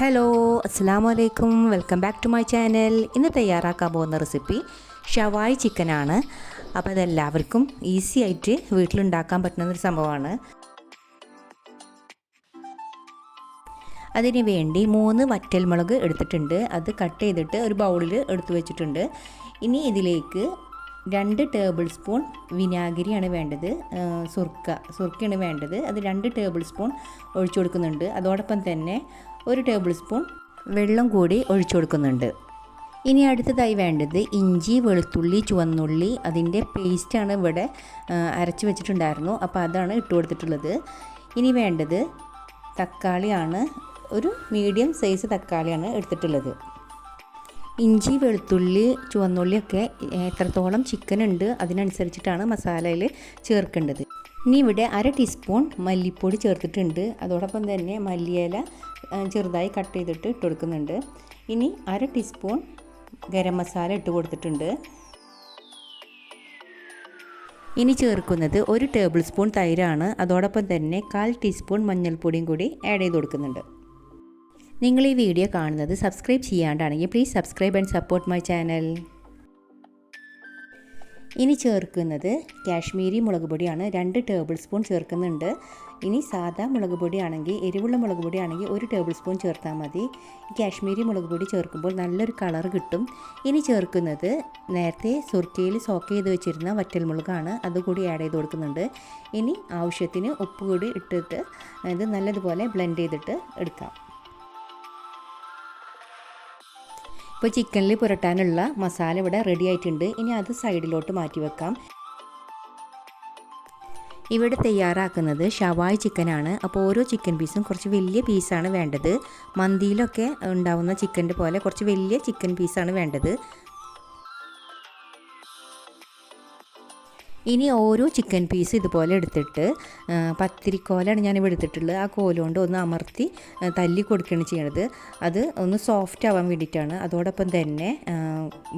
Hello അസ്സാം വലൈക്കും welcome back to my channel ഇന്ന് തയ്യാറാക്കാൻ പോകുന്ന റെസിപ്പി ഷവായ് ചിക്കനാണ് അപ്പോൾ അതെല്ലാവർക്കും ഈസി ആയിട്ട് വീട്ടിലുണ്ടാക്കാൻ പറ്റുന്ന ഒരു സംഭവമാണ്. അതിന് വേണ്ടി മൂന്ന് വറ്റൽമുളക് എടുത്തിട്ടുണ്ട്. അത് കട്ട് ചെയ്തിട്ട് ഒരു ബൗളിൽ എടുത്തു വെച്ചിട്ടുണ്ട്. ഇനി ഇതിലേക്ക് രണ്ട് ടേബിൾ സ്പൂൺ വിനാഗിരിയാണ് വേണ്ടത്. സുർക്ക. സുർക്കയാണ് വേണ്ടത്. അത് രണ്ട് ടേബിൾ സ്പൂൺ ഒഴിച്ചു കൊടുക്കുന്നുണ്ട്. അതോടൊപ്പം തന്നെ ഒരു ടേബിൾ സ്പൂൺ വെള്ളം കൂടി ഒഴിച്ചു കൊടുക്കുന്നുണ്ട്. ഇനി അടുത്തതായി വേണ്ടത് ഇഞ്ചി വെളുത്തുള്ളി ചുവന്നുള്ളി. അതിന്റെ പേസ്റ്റാണ് ഇവിടെ അരച്ച് വെച്ചിട്ടുണ്ടായിരുന്നു. അപ്പോൾ അതാണ് ഇട്ട് കൊടുത്തിട്ടുള്ളത്. ഇനി വേണ്ടത് തക്കാളിയാണ്. ഒരു മീഡിയം സൈസ് തക്കാളിയാണ് എടുത്തിട്ടുള്ളത്. ഇഞ്ചി വെളുത്തുള്ളി ചുവന്നുള്ളിയൊക്കെ എത്രത്തോളം ചിക്കൻ ഉണ്ട് അതിനനുസരിച്ചിട്ടാണ് മസാലയിൽ ചേർക്കേണ്ടത്. ഇനി ഇവിടെ അര ടീസ്പൂൺ മല്ലിപ്പൊടി ചേർത്തിട്ടുണ്ട്. അതോടൊപ്പം തന്നെ മല്ലിയില ചെറുതായി കട്ട് ചെയ്തിട്ട് ഇട്ട് കൊടുക്കുന്നുണ്ട്. ഇനി അര ടീസ്പൂൺ ഗരം മസാല ഇട്ട് കൊടുത്തിട്ടുണ്ട്. ഇനി ചേർക്കുന്നത് ഒരു ടേബിൾ സ്പൂൺ തൈരാണ്. അതോടൊപ്പം തന്നെ കാൽ ടീസ്പൂൺ മഞ്ഞൾപ്പൊടിയും കൂടി ആഡ് ചെയ്ത് കൊടുക്കുന്നുണ്ട്. നിങ്ങൾ ഈ വീഡിയോ കാണുന്നത് subscribe ചെയ്യാണ്ടാണെങ്കിൽ please subscribe and support my channel ഇനി ചേർക്കുന്നത് കാശ്മീരി മുളക് പൊടിയാണ്. രണ്ട് ടേബിൾ സ്പൂൺ ചേർക്കുന്നുണ്ട്. ഇനി സാധാ മുളക് പൊടിയാണെങ്കിൽ എരിവുള്ള മുളക് പൊടിയാണെങ്കിൽ ഒരു ടേബിൾ സ്പൂൺ ചേർത്താൽ മതി. കാശ്മീരി മുളക് പൊടി ചേർക്കുമ്പോൾ നല്ലൊരു കളർ കിട്ടും. ഇനി ചേർക്കുന്നത് നേരത്തെ സുർക്കയിൽ സോക്ക് ചെയ്ത് വെച്ചിരുന്ന വറ്റൽമുളകാണ് അതുകൂടി ആഡ് ചെയ്ത് കൊടുക്കുന്നുണ്ട്. ഇനി ആവശ്യത്തിന് ഉപ്പ് കൂടി ഇട്ടിട്ട് ഇത് നല്ലതുപോലെ ബ്ലെൻഡ് ചെയ്തിട്ട് എടുക്കാം. ഇപ്പോൾ ചിക്കനിൽ പുരട്ടാനുള്ള മസാല ഇവിടെ റെഡി ആയിട്ടുണ്ട്. ഇനി അത് സൈഡിലോട്ട് മാറ്റി വെക്കാം. ഇവിടെ തയ്യാറാക്കുന്നത് ഷവായ് ചിക്കനാണ്. അപ്പോൾ ഓരോ ചിക്കൻ പീസും കുറച്ച് വലിയ പീസാണ് വേണ്ടത്. മന്തിയിലൊക്കെ ഉണ്ടാവുന്ന ചിക്കന്റെ പോലെ കുറച്ച് വലിയ ചിക്കൻ പീസാണ് വേണ്ടത്. ഇനി ഓരോ ചിക്കൻ പീസ് ഇതുപോലെ എടുത്തിട്ട് പത്തിരിക്കോലാണ് ഞാനിവിടെ എടുത്തിട്ടുള്ളത്. ആ കോലുകൊണ്ട് ഒന്ന് അമർത്തി തല്ലി കൊടുക്കുകയാണ് ചെയ്യണത്. അത് ഒന്ന് സോഫ്റ്റ് ആവാൻ വേണ്ടിയിട്ടാണ്. അതോടൊപ്പം തന്നെ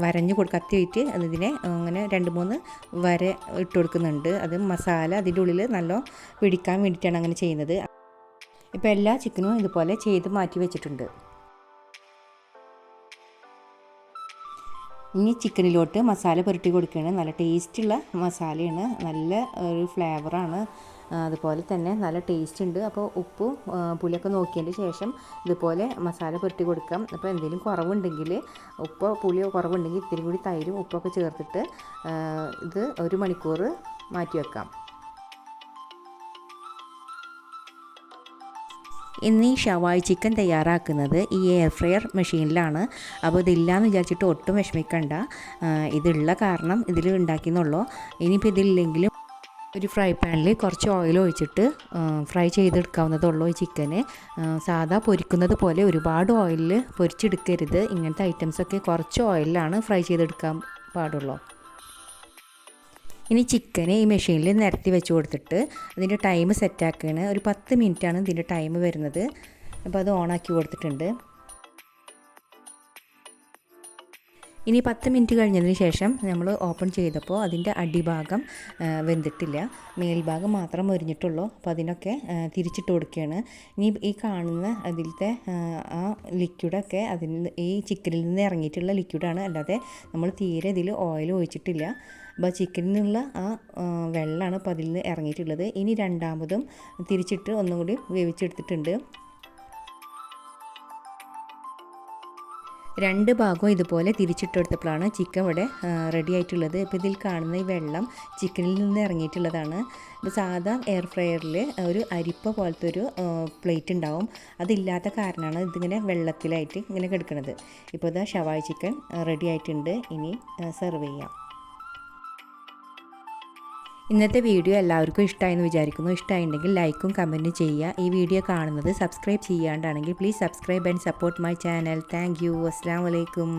വരഞ്ഞ് കൊടു കത്തി വെച്ച് ഇതിനെ അങ്ങനെ രണ്ട് മൂന്ന് വര ഇട്ട് കൊടുക്കുന്നുണ്ട്. അത് മസാല അതിന്റെ ഉള്ളിൽ നല്ല പിടിക്കാൻ വേണ്ടിയിട്ടാണ് അങ്ങനെ ചെയ്യുന്നത്. ഇപ്പോൾ എല്ലാ ചിക്കനും ഇതുപോലെ ചെയ്ത് മാറ്റി വെച്ചിട്ടുണ്ട്. ഇനി ചിക്കനിലോട്ട് മസാല പുരട്ടി കൊടുക്കുകയാണ്. നല്ല ടേസ്റ്റുള്ള മസാലയാണ്. നല്ല ഒരു ഫ്ലേവറാണ്. അതുപോലെ തന്നെ നല്ല ടേസ്റ്റ് ഉണ്ട്. അപ്പോൾ ഉപ്പും പുളിയൊക്കെ നോക്കിയതിന്റെ ശേഷം ഇതുപോലെ മസാല പുരട്ടി കൊടുക്കാം. അപ്പോൾ എന്തെങ്കിലും കുറവുണ്ടെങ്കിൽ ഉപ്പ് പുളിയോ കുറവുണ്ടെങ്കിൽ ഇത്തിരി കൂടി തൈരും ഉപ്പൊക്കെ ചേർത്തിട്ട് ഇത് ഒരു മണിക്കൂർ മാറ്റി വെക്കാം. ഇന്ന് ഷവായി ചിക്കൻ തയ്യാറാക്കുന്നത് ഈ എയർ ഫ്രയർ മെഷീനിലാണ് അപ്പോൾ ഇതില്ലാന്ന് വിചാരിച്ചിട്ട് ഒട്ടും വിഷമിക്കണ്ട. ഇതുള്ള കാരണം ഇതിൽ ഉണ്ടാക്കിയെന്നുള്ളൂ ഇനിയിപ്പോൾ ഇതില്ലെങ്കിലും ഒരു ഫ്രൈ പാനിൽ കുറച്ച് ഓയിൽ ഒഴിച്ചിട്ട് ഫ്രൈ ചെയ്തെടുക്കാവുന്നതുള്ളൂ ഈ ചിക്കന്. സാധാ പൊരിക്കുന്നത് പോലെ ഒരുപാട് ഓയിലിൽ പൊരിച്ചെടുക്കരുത്. ഇങ്ങനത്തെ ഐറ്റംസൊക്കെ കുറച്ച് ഓയിലാണ് ഫ്രൈ ചെയ്തെടുക്കാൻ പാടുള്ളൂ. ഇനി ചിക്കന് ഈ മെഷീനിൽ നിരത്തി വെച്ച് കൊടുത്തിട്ട് അതിന്റെ ടൈം സെറ്റാക്കുകയാണ് ഒരു പത്ത് മിനിറ്റാണ് ഇതിന്റെ ടൈം വരുന്നത്. അപ്പോൾ അത് ഓണാക്കി കൊടുത്തിട്ടുണ്ട്. ഇനി പത്ത് മിനിറ്റ് കഴിഞ്ഞതിന് ശേഷം നമ്മൾ ഓപ്പൺ ചെയ്തപ്പോൾ അതിന്റെ അടിഭാഗം വെന്തിട്ടില്ല. മേൽഭാഗം മാത്രം മൊരിഞ്ഞിട്ടുള്ളൂ. അപ്പോൾ അതിനൊക്കെ തിരിച്ചിട്ട് കൊടുക്കുകയാണ്. ഇനി ഈ കാണുന്ന അതിലത്തെ ആ ലിക്വിഡൊക്കെ അതിൽ ഈ ചിക്കനിൽ നിന്ന് ഇറങ്ങിയിട്ടുള്ള ലിക്വിഡാണ് അല്ലാതെ നമ്മൾ തീരെ ഇതിൽ ഓയിൽ ഒഴിച്ചിട്ടില്ല. അപ്പോൾ ചിക്കനിൽ നിന്നുള്ള ആ വെള്ളമാണ് അപ്പോൾ അതിൽ നിന്ന് ഇറങ്ങിയിട്ടുള്ളത്. ഇനി രണ്ടാമതും തിരിച്ചിട്ട് ഒന്നും കൂടി വേവിച്ചെടുത്തിട്ടുണ്ട്. രണ്ട് ഭാഗവും ഇതുപോലെ തിരിച്ചിട്ടെടുത്തപ്പോഴാണ് ചിക്കൻ ഇവിടെ റെഡി ആയിട്ടുള്ളത്. ഇപ്പോൾ ഇതിൽ കാണുന്ന ഈ വെള്ളം ചിക്കനിൽ നിന്ന് ഇറങ്ങിയിട്ടുള്ളതാണ്. ഇപ്പോൾ സാധാ എയർ ഫ്രയറിൽ ഒരു അരിപ്പ പോലത്തെ ഒരു പ്ലേറ്റ് ഉണ്ടാവും. അതില്ലാത്ത കാരണമാണ് ഇതിങ്ങനെ വെള്ളത്തിലായിട്ട് ഇങ്ങനെ കിടക്കുന്നത് ഇപ്പോൾ ഇതാ ഷവായ് ചിക്കൻ റെഡി ആയിട്ടുണ്ട്. ഇനി സെർവ് ചെയ്യാം. ഇന്നത്തെ വീഡിയോ എല്ലാവർക്കും ഇഷ്ടമായെന്ന് വിചാരിക്കുന്നു. ഇഷ്ടമായിട്ടുണ്ടെങ്കിൽ ലൈക്കും കമന്റും ചെയ്യുക. ഈ വീഡിയോ കാണുന്നത് subscribe ചെയ്യാണ്ടാണെങ്കിൽ please subscribe and support my channel thank you അസ്സാം വലൈക്കും